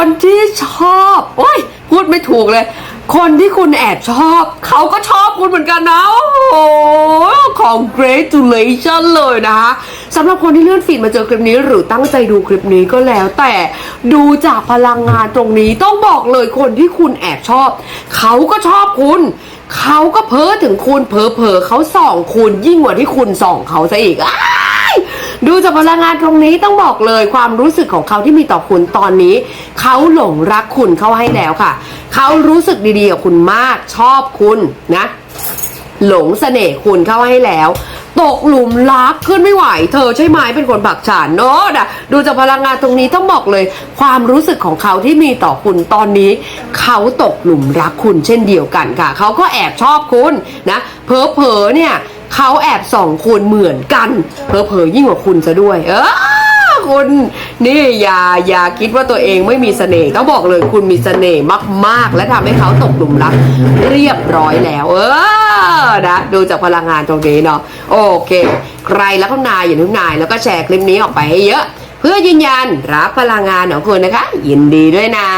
คนที่ชอบโอ้ยพูดไม่ถูกเลย คนที่คุณแอบชอบ เขาก็ชอบคุณเหมือนกันนะ โอ้โห ของ gratulation เลยนะคะสำหรับคนที่เลื่อนฟีดมาเจอคลิปนี้ หรือตั้งใจดูคลิปนี้ก็แล้ว แต่ดูจากพลังงานตรงนี้ต้องบอกเลยคนที่คุณแอบชอบ เขาก็ชอบคุณเขาก็เพ้อถึงคุณเพอเผลอๆเขาส่องคุณยิ่งกว่าที่คุณส่องเขาซะอีกอ้า ดูจากพลังงานตรงนี้ต้องบอกเลยความรู้สึกของเขาที่มีต่อคุณตอนนี้ เขาหลงรักคุณเข้าให้แล้วค่ะ เขารู้สึกดีๆกับคุณมากชอบคุณนะ หลงเสน่ห์คุณเข้าให้แล้วตกหลุมรักขึ้นไม่ไหว เธอใช่ไหมเป็นคนผักฉานเนาะนะดูจากพลังงานตรงนี้ต้องบอกเลย ความรู้สึกของเขาที่มีต่อคุณตอนนี้ เขาตกหลุมรักคุณเช่นเดียวกันค่ะ เขาก็แอบชอบคุณนะเพอเพอๆเนี่ย เขาแอบส่องคุณเหมือนกันเพอเพอยิ่งกว่าคุณซะด้วย เออคุณนี่อย่าอย่าคิดว่าตัวเองไม่มีเสน่ห์ต้องบอกเลยคุณมีเสน่ห์มาก ๆ และทำให้เขาตกหลุมรัก เรียบร้อยแล้ว เออนะดูจากพลังงานตรงนี้เนาะโอเค ใครแล้วก็นายอย่าลืมนายแล้วก็แชร์คลิปนี้ออกไปให้เยอะ เพื่อยืนยันรับพลังงานของคุณนะคะ ยินดีด้วยนะ